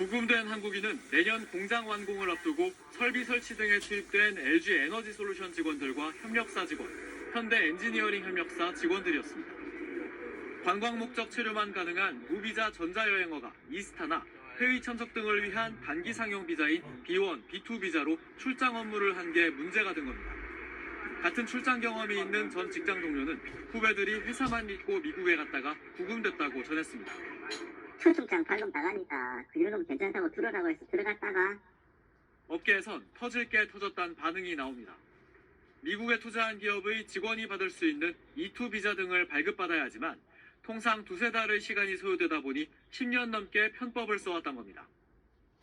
구금된 한국인은 내년 공장 완공을 앞두고 설비 설치 등에 투입된 LG 에너지 솔루션 직원들과 협력사 직원, 현대 엔지니어링 협력사 직원들이었습니다. 관광 목적 체류만 가능한 무비자 전자여행어가 이스타나 회의 참석 등을 위한 단기 상용 비자인 B1, B2 비자로 출장 업무를 한 게 문제가 된 겁니다. 같은 출장 경험이 있는 전 직장 동료는 후배들이 회사만 믿고 미국에 갔다가 구금됐다고 전했습니다. 초청장 발급 나가니까 그 정도면 괜찮다고 들어가고 해서 들어갔다가 업계에선 터질 게 터졌다는 반응이 나옵니다. 미국에 투자한 기업의 직원이 받을 수 있는 E2 비자 등을 발급받아야 하지만 통상 두세 달의 시간이 소요되다 보니 10년 넘게 편법을 써왔던 겁니다.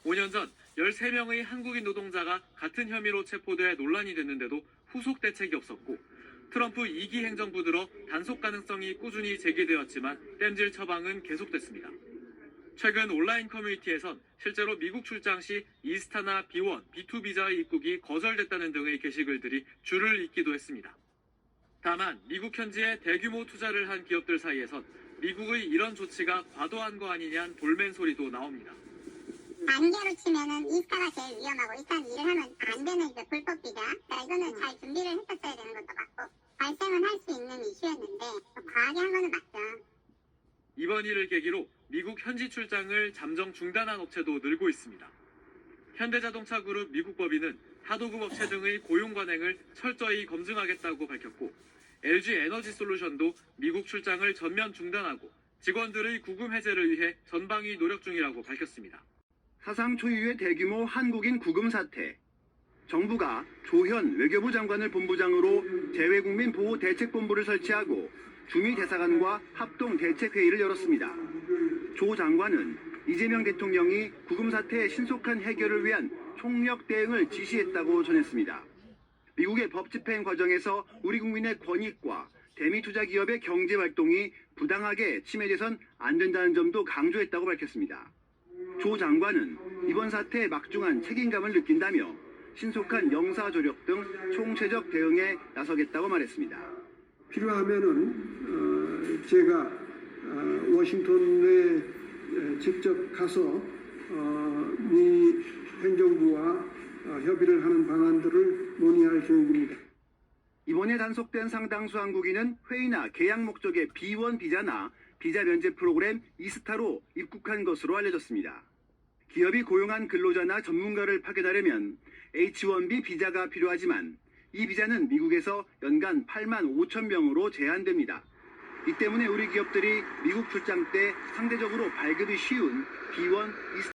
5년 전 13명의 한국인 노동자가 같은 혐의로 체포돼 논란이 됐는데도 후속 대책이 없었고 트럼프 2기 행정부 들어 단속 가능성이 꾸준히 제기되었지만 땜질 처방은 계속됐습니다. 최근 온라인 커뮤니티에선 실제로 미국 출장 시 이스타나 B1, B2 비자의 입국이 거절됐다는 등의 게시글들이 줄을 잇기도 했습니다. 다만 미국 현지에 대규모 투자를 한 기업들 사이에선 미국의 이런 조치가 과도한 거 아니냐는 돌멘 소리도 나옵니다. 만개로 치면은 이스타가 제일 위험하고 일단 일을 하면 안 되는 그 불법 비자. 그러니까 이거는 잘 준비를 했었어야 되는 것도 맞고 발생은 할 수 있는 이슈였는데 과하게 한 거는 맞죠. 이번 일을 계기로 미국 현지 출장을 잠정 중단한 업체도 늘고 있습니다. 현대자동차 그룹 미국 법인은 하도급 업체 등의 고용 관행을 철저히 검증하겠다고 밝혔고 LG 에너지 솔루션도 미국 출장을 전면 중단하고 직원들의 구금 해제를 위해 전방위 노력 중이라고 밝혔습니다. 사상 초유의 대규모 한국인 구금 사태. 정부가 조현 외교부 장관을 본부장으로 재외국민 보호 대책본부를 설치하고 주미 대사관과 합동 대책회의를 열었습니다. 조 장관은 이재명 대통령이 구금 사태의 신속한 해결을 위한 총력 대응을 지시했다고 전했습니다. 미국의 법 집행 과정에서 우리 국민의 권익과 대미 투자 기업의 경제 활동이 부당하게 침해돼선 안 된다는 점도 강조했다고 밝혔습니다. 조 장관은 이번 사태에 막중한 책임감을 느낀다며 신속한 영사 조력 등 총체적 대응에 나서겠다고 말했습니다. 필요하면은 어, 제가 어, 워싱턴에 에, 직접 가서 어, 미 행정부와 어, 협의를 하는 방안들을 논의할 계획입니다. 이번에 단속된 상당수 한국인은 회의나 계약 목적의 B1 비자나 비자 면제 프로그램 이스타로 입국한 것으로 알려졌습니다. 기업이 고용한 근로자나 전문가를 파견하려면 H1B 비자가 필요하지만 이 비자는 미국에서 연간 8만 5천 명으로 제한됩니다. 이 때문에 우리 기업들이 미국 출장 때 상대적으로 발급이 쉬운 B1 이스타